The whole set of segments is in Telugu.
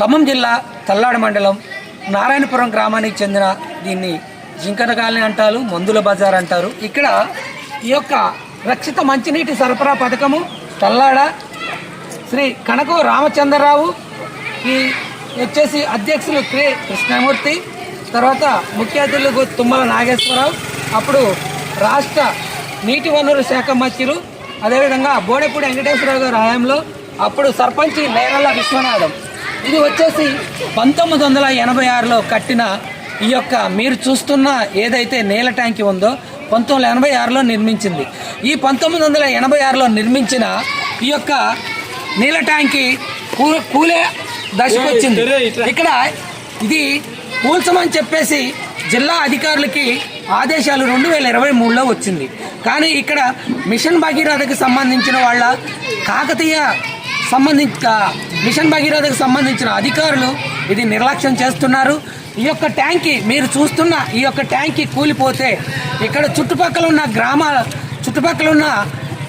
ఖమ్మం జిల్లా తల్లాడ మండలం నారాయణపురం గ్రామానికి చెందిన దీన్ని జింకన కాలనీ అంటారు మందుల బజార్ అంటారు. ఇక్కడ ఈ యొక్క రక్షిత మంచినీటి సరఫరా పథకము తల్లాడ శ్రీ కనకు రామచంద్రరావు ఈ వచ్చేసి అధ్యక్షులు కె కృష్ణమూర్తి తర్వాత ముఖ్య అతిథులు తుమ్మల నాగేశ్వరరావు అప్పుడు రాష్ట్ర నీటి వనరుల శాఖ మంత్రులు అదేవిధంగా బోడెపూడి వెంకటేశ్వరరావు గారి హయాంలో అప్పుడు సర్పంచి నేరల్ల విశ్వనాథం. ఇది వచ్చేసి పంతొమ్మిది వందల ఎనభై ఆరులో కట్టిన ఈ యొక్క మీరు చూస్తున్న ఏదైతే నీళ్ళ ట్యాంకి ఉందో పంతొమ్మిది వందల ఎనభై ఆరులో నిర్మించింది. ఈ పంతొమ్మిది వందల ఎనభై ఆరులో నిర్మించిన ఈ యొక్క నీళ్ళ ట్యాంకి కూ- కూలే దశకు వచ్చింది ఇక్కడ ఇది కూల్చమని చెప్పేసి జిల్లా అధికారులకి ఆదేశాలు రెండు వేల ఇరవై మూడులో వచ్చింది. కానీ ఇక్కడ మిషన్ భగీరథకి సంబంధించిన వాళ్ళ కాకతీయ సంబంధించిన మిషన్ భగీరథకు సంబంధించిన అధికారులు ఇది నిర్లక్ష్యం చేస్తున్నారు. ఈ యొక్క ట్యాంక్కి మీరు చూస్తున్న ఈ యొక్క ట్యాంకి కూలిపోతే ఇక్కడ చుట్టుపక్కల ఉన్న గ్రామాల చుట్టుపక్కల ఉన్న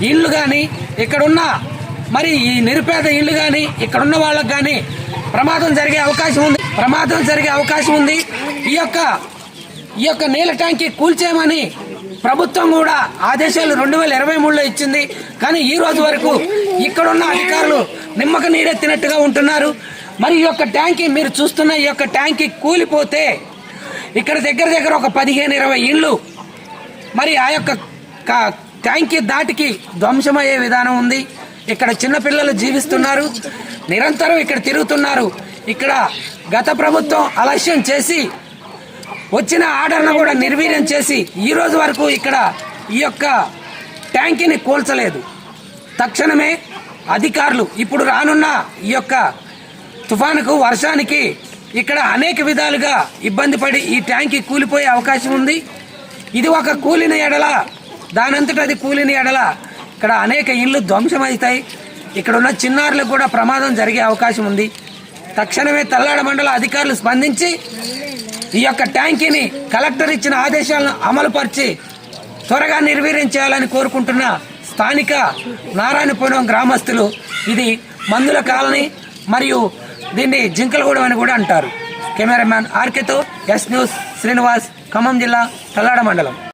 ఇళ్ళు కానీ ఇక్కడున్న మరి ఈ నిరుపేద ఇళ్ళు కానీ ఇక్కడున్న వాళ్ళకు కానీ ప్రమాదం జరిగే అవకాశం ఉంది. ప్రమాదం జరిగే అవకాశం ఉంది. ఈ యొక్క ఈ యొక్క నీళ్ళ ట్యాంకి కూల్చేయమని ప్రభుత్వం కూడా ఆదేశాలు రెండు వేల ఇరవై మూడులో ఇచ్చింది. కానీ ఈ రోజు వరకు ఇక్కడున్న అధికారులు నిమ్మక నీరెత్తినట్టుగా ఉంటున్నారు. మరి ఈ యొక్క ట్యాంకి మీరు చూస్తున్న ఈ యొక్క ట్యాంకి కూలిపోతే ఇక్కడ దగ్గర దగ్గర ఒక పదిహేను ఇరవై ఇళ్ళు మరి ఆ యొక్క క- ట్యాంకి దాటికి ధ్వంసమయ్యే విధానం ఉంది. ఇక్కడ చిన్నపిల్లలు జీవిస్తున్నారు. నిరంతరం ఇక్కడ తిరుగుతున్నారు. ఇక్కడ గత ప్రభుత్వం అలక్ష్యం చేసి వచ్చిన ఆర్డర్ను కూడా నిర్వీర్యం చేసి ఈ రోజు వరకు ఇక్కడ ఈ యొక్క ట్యాంకీని కూల్చలేదు. తక్షణమే అధికారులు ఇప్పుడు రానున్న ఈ యొక్క తుఫానుకు వర్షానికి ఇక్కడ అనేక విధాలుగా ఇబ్బంది పడి ఈ ట్యాంకీ కూలిపోయే అవకాశం ఉంది. ఇది ఒక కూలిన ఎడల దానంతట అది కూలిన ఎడల ఇక్కడ అనేక ఇళ్ళు ధ్వంసమవుతాయి. ఇక్కడ ఉన్న చిన్నారులకు కూడా ప్రమాదం జరిగే అవకాశం ఉంది. తక్షణమే తల్లాడ మండల అధికారులు స్పందించి ఈ యొక్క ట్యాంకీని కలెక్టర్ ఇచ్చిన ఆదేశాలను అమలుపరిచి త్వరగా నిర్వీర్యం చేయాలని కోరుకుంటున్న స్థానిక నారాయణపురం గ్రామస్తులు ఇది మందుల కాలనీ మరియు దీన్ని జింకలగూడెం అని కూడా అంటారు. కెమెరామ్యాన్ ఆర్కేతో ఎస్ న్యూస్ శ్రీనివాస్ ఖమ్మం జిల్లా తల్లాడ మండలం.